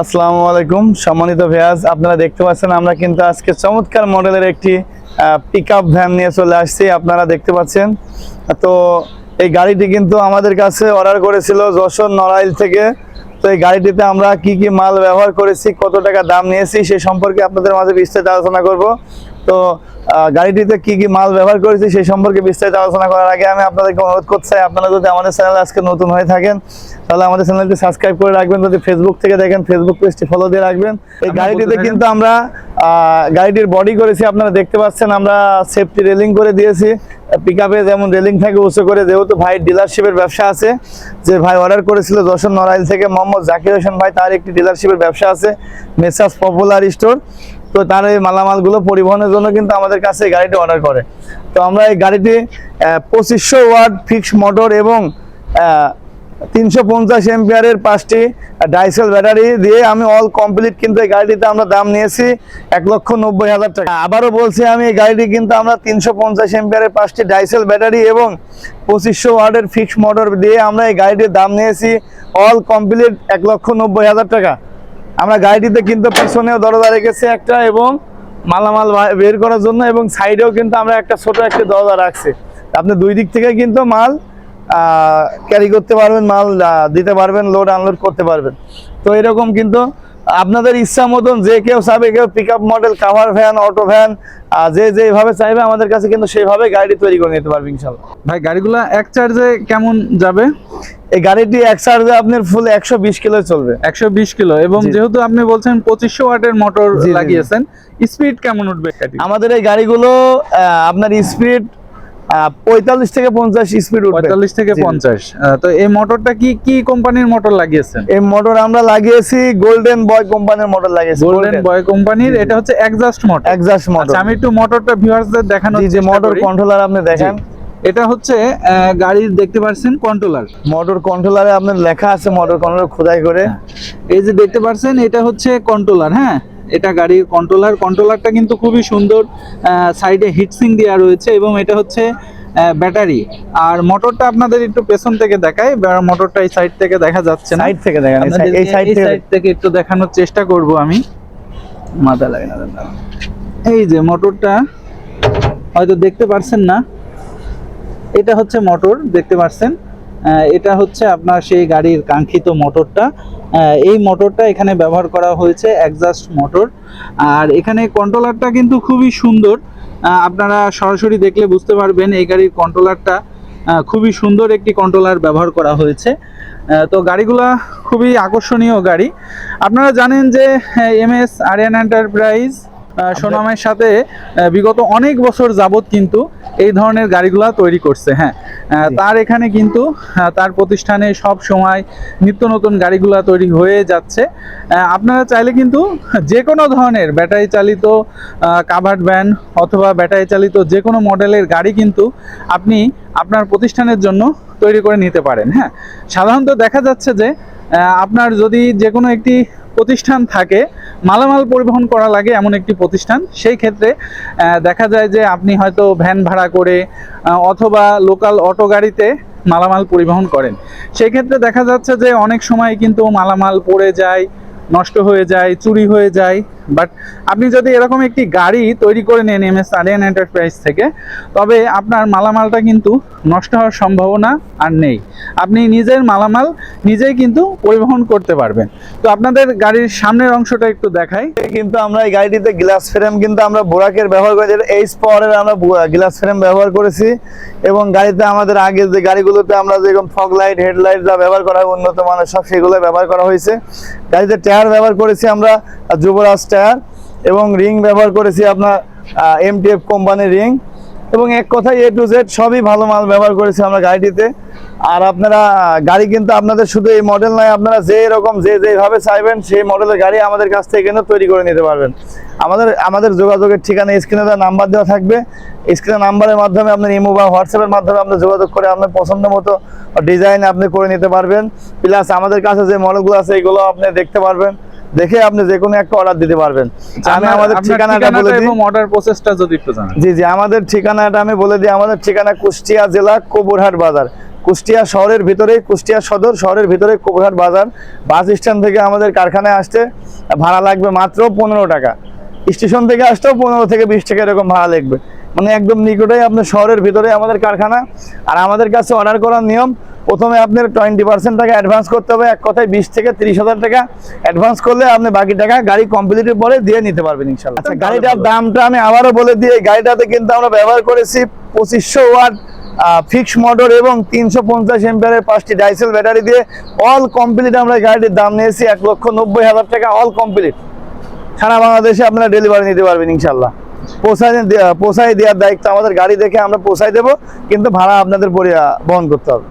আসসালামু আলাইকুম। সম্মানিত ভেয়াজ আপনারা দেখতে পাচ্ছেন আমরা কিন্তু আজকে চমৎকার মডেলের একটি পিক ভ্যান নিয়ে চলে আসছি। আপনারা দেখতে পাচ্ছেন। তো এই গাড়িটি কিন্তু আমাদের কাছে অর্ডার করেছিল যশোর নড়াইল থেকে। তো এই গাড়িটিতে আমরা কি কি মাল ব্যবহার করেছি, কত টাকা দাম নিয়েছি, সে সম্পর্কে আপনাদের মাঝে বিস্তারিত আলোচনা করব। তো গাড়িটিতে কি কি মাল ব্যবহার করেছি সেই সম্পর্কে বিস্তারিত আলোচনা করার আগে আমি আপনাদেরকে অনুরোধ করতে চাই আপনারা যদি আমাদের চ্যানেলে আজকে নতুন হয়ে থাকেন তাহলে আমাদের চ্যানেলটি সাবস্ক্রাইব করে রাখবেন যদি ফেসবুক থেকে দেখেন ফেসবুক পেজটি ফলো দিয়ে রাখবেন। এই গাড়িটিতে কিন্তু আমরা গাড়িটির বডি করেছি আপনারা দেখতে পাচ্ছেন আমরা সেফটি রেলিং করে দিয়েছি। পিক আপে যেমন রেলিং থাকে উঁচু করে যেহেতু ভাই ডিলারশিপের ব্যবসা আছে যে ভাই অর্ডার করেছিল যশোর নড়াইল থেকে মোহাম্মদ জাকির হোসেন ভাই তার একটি ডিলারশিপের ব্যবসা আছে মেসাস পপুলার স্টোর। তো তার এই মালামালগুলো পরিবহনের জন্য কিন্তু আমাদের কাছে এই গাড়িটি অর্ডার করে। তো আমরা এই গাড়িটি পঁচিশশো ওয়াট ফিক্স মোটর এবং তিনশো পঞ্চাশ এমপিয়ারের পাঁচটি ডাইসেল ব্যাটারি দিয়ে আমি অল কমপ্লিট কিন্তু এই গাড়িটিতে আমরা দাম নিয়েছি এক লক্ষ নব্বই হাজার টাকা। আবারও বলছি আমি, এই গাড়িটি কিন্তু আমরা তিনশো পঞ্চাশ এমপিয়ারের পাঁচটি ডাইসেল ব্যাটারি এবং পঁচিশশো ওয়ার্ডের ফিক্স মোটর দিয়ে আমরা এই গাড়িটির দাম নিয়েছি অল কমপ্লিট এক লক্ষ নব্বই হাজার টাকা। আমরা গাড়িটিতে কিন্তু পিছনেও দরজা রেখেছে একটা এবং মালামাল বের করার জন্য এবং সাইডেও কিন্তু আমরা একটা ছোট একটা দরজা রাখছি। আপনি দুই দিক থেকে কিন্তু মাল ক্যারি করতে পারবেন, মাল দিতে পারবেন লোড আনলোড করতে পারবেন। তো এরকম কিন্তু আপনাদের ইচ্ছা মতন যে কেউ চাবে কেউ pick up model cover van auto van যে যেভাবে চাইবে আমাদের কাছে কিন্তু সেইভাবে গাড়ি তৈরি করে নিতে পারবে ইনশাল্লাহ। ভাই গাড়িগুলা এক চার্জে কেমন যাবে? এই গাড়িটি এক চার্জে আপনার ফুল একশো বিশ কিলো চলবে। একশো বিশ কিলো এবং যেহেতু আপনি বলছেন পঁচিশশো ওয়াটের মোটর। লাগিয়েছেন স্পিড কেমন উঠবে আমাদের এই গাড়িগুলো আহ, আপনার স্পিড পঁয়তাল্লিশ থেকে পঞ্চাশ স্পিড উঠবে। পঁয়তাল্লিশ থেকে। পঞ্চাশ। তো এই মোটরটা কি কি কোম্পানির মোটর লাগিয়েছেন? এই মোটর আমরা লাগিয়েছি গোল্ডেন বয় কোম্পানির মোটর লাগিয়েছি গোল্ডেন বয় কোম্পানির এটা হচ্ছে এক্সাস্ট মোটর এক্সাস্ট মোটর আমি একটু মোটরটা ভিউয়ার্সদের দেখানোর জি যে মোটর কন্ট্রোলার আপনি দেখেন। এটা হচ্ছে গাড়ির দেখতে পাচ্ছেন কন্ট্রোলার মোটর কন্ট্রোলারে আপনার লেখা আছে মোটর কন্ট্রোলার খোদাই করে। এই যে দেখতে পাচ্ছেন এটা হচ্ছে কন্ট্রোলার হ্যাঁ? এটা গাড়ির কন্ট্রোলার কন্ট্রোলারটা কিন্তু খুবই সুন্দর সাইডে হিটসিং দেওয়া রয়েছে এবং এটা হচ্ছে ব্যাটারি আর মোটরটা আপনাদের একটু পেছন থেকে দেখাই মোটরটা এই সাইড থেকে দেখা যাচ্ছে না। সাইড থেকে দেখা এই সাইড থেকে একটু দেখানোর চেষ্টা করব আমি। মাথা লাগে না এই যে মোটরটা হয়তো দেখতে পারছেন না। এটা হচ্ছে মোটর দেখতে পাচ্ছেন আহ, এটা হচ্ছে আপনার সেই গাড়ির কাঙ্ক্ষিত মোটরটা। এই মোটরটা এখানে ব্যবহার করা হয়েছে একজাস্ট মোটর আর এখানে কন্ট্রোলারটা কিন্তু খুবই সুন্দর। আপনারা সরাসরি দেখলে বুঝতে পারবেন এই গাড়ির কন্ট্রোলারটা খুবই সুন্দর একটি কন্ট্রোলার ব্যবহার করা হয়েছে। তো গাড়িগুলা খুবই আকর্ষণীয় গাড়ি। আপনারা জানেন যে এম এস আরিয়ান এন্টারপ্রাইজ সুনামের সাথে বিগত অনেক বছর যাবত কিন্তু এই ধরনের গাড়িগুলা তৈরি করছে হ্যাঁ। তার এখানে কিন্তু তার প্রতিষ্ঠানে সব সময় নিত্য নতুন গাড়িগুলা তৈরি হয়ে যাচ্ছে। আপনারা চাইলে কিন্তু যে কোনো ধরনের ব্যাটারি চালিত কাভার্ড ভ্যান অথবা ব্যাটারি চালিত যে কোনো মডেলের গাড়ি কিন্তু আপনি আপনার প্রতিষ্ঠানের জন্য তৈরি করে নিতে পারেন হ্যাঁ। সাধারণত দেখা যাচ্ছে যে আপনার যদি যে কোনো একটি প্রতিষ্ঠান থাকে, মালামাল পরিবহন করা লাগে এমন একটি প্রতিষ্ঠান। সেই ক্ষেত্রে দেখা যায় যে আপনি হয়তো ভ্যান ভাড়া করে অথবা লোকাল অটো গাড়িতে মালামাল পরিবহন করেন। সেই ক্ষেত্রে দেখা যাচ্ছে যে অনেক সময় কিন্তু মালামাল পড়ে যায়, নষ্ট হয়ে যায়, চুরি হয়ে যায়। বাট আপনি যদি এরকম একটি গাড়ি তৈরি করে নেন এম এস আরিয়ান এন্টারপ্রাইজ থেকে, তবে আপনার মালামালটা কিন্তু নষ্ট হওয়ার সম্ভাবনা আর নেই। আপনি নিজের মালামাল নিজেই কিন্তু পরিবহন করতে পারবেন। তো আপনাদের গাড়ির সামনের অংশটা একটু দেখাই। কিন্তু আমরা এই গাড়িটিতে গ্লাস ফ্রেম কিন্তু আমরা বোরাকের ব্যবহার করেছি এইচ পাওয়ারের আমরা গ্লাস ফ্রেম ব্যবহার করেছি। এবং গাড়িতে আমাদের আগে যে গাড়িগুলোতে আমরা যেরকম ফগ লাইট হেডলাইট যা ব্যবহার করা হয়, উন্নত মানের সব সেগুলো ব্যবহার করা হয়েছে। গাড়িতে টায়ার ব্যবহার করেছি আমরা, যুবরাজ টায়ার এবং রিং ব্যবহার করেছি আপনার এমটিএফ কোম্পানির রিং। এবং এক কথায় এ টু জেড সবই ভালো মাল ব্যবহার করেছি আমরা গাড়িটিতে। আর আপনারা গাড়ি কিন্তু আপনাদের শুধু এই মডেল নয়, আপনারা যে রকম যে যেভাবে চাইবেন, সেই মডেলের গাড়ি আমাদের কাছ থেকে কিন্তু তৈরি করে নিতে পারবেন। আমাদের আমাদের যোগাযোগের ঠিকানা, স্ক্রিনে দেওয়া নাম্বার দেওয়া থাকবে। স্ক্রিনে নাম্বারের মাধ্যমে আপনার ইমো বা হোয়াটসঅ্যাপের মাধ্যমে আপনার যোগাযোগ করে আপনার পছন্দ মতো ডিজাইন আপনি করে নিতে পারবেন। প্লাস আমাদের কাছে যে মডেলগুলো আছে, এগুলো আপনি দেখতে পারবেন। দেখে আপনি যে কোনো একটা অর্ডার দিতে পারবেন। আমি আমাদের ঠিকানাটা বলে দিই। অর্ডার প্রসেসটা যদি একটু জানান। জি জি আমাদের ঠিকানাটা আমি বলে দিই। আমাদের ঠিকানা কুষ্টিয়া জেলা কবুরহাট বাজার। কুষ্টিয়া শহরের ভিতরে কুষ্টিয়া সদর শহরের ভিতরে কোবরহাট বাজার। বাস স্ট্যান্ড থেকে আমাদের কারখানায় আসতে ভাড়া লাগবে মাত্র পনেরো টাকা। স্টেশন থেকে আসতেও পনেরো থেকে বিশ টাকা এরকম ভাড়া লাগবে। মানে একদম নিকটেই আপনার শহরের ভিতরে আমাদের কারখানা। আর আমাদের কাছে অর্ডার করার নিয়ম প্রথমে আপনার টোয়েন্টি পার্সেন্ট টাকা অ্যাডভান্স করতে হবে। এক কথায় বিশ থেকে তিরিশ হাজার টাকা অ্যাডভান্স করলে আপনি বাকি টাকা গাড়ি কমপ্লিটের পরে দিয়ে নিতে পারবেন ইনশাল্লাহ আচ্ছা গাড়িটার দামটা আমি আবারও বলে দিই এই গাড়িটাতে কিন্তু আমরা ব্যবহার করেছি পঁচিশশো ওয়াট ফিক্স মোটর এবং তিনশো পঞ্চাশ এম্পিয়ারের পাঁচটি ডাইসেল ব্যাটারি দিয়ে অল কমপ্লিট আমরা গাড়িটির দাম নিয়েছি এক লক্ষ নব্বই হাজার টাকা অল কমপ্লিট সারা বাংলাদেশে আপনারা ডেলিভারি নিতে পারবেন ইনশাল্লাহ পোষায় পৌঁছায় দেওয়ার দায়িত্ব আমাদের গাড়ি দেখে আমরা পৌঁছায় দেবো কিন্তু ভাড়া আপনাদের পরি- বহন করতে হবে।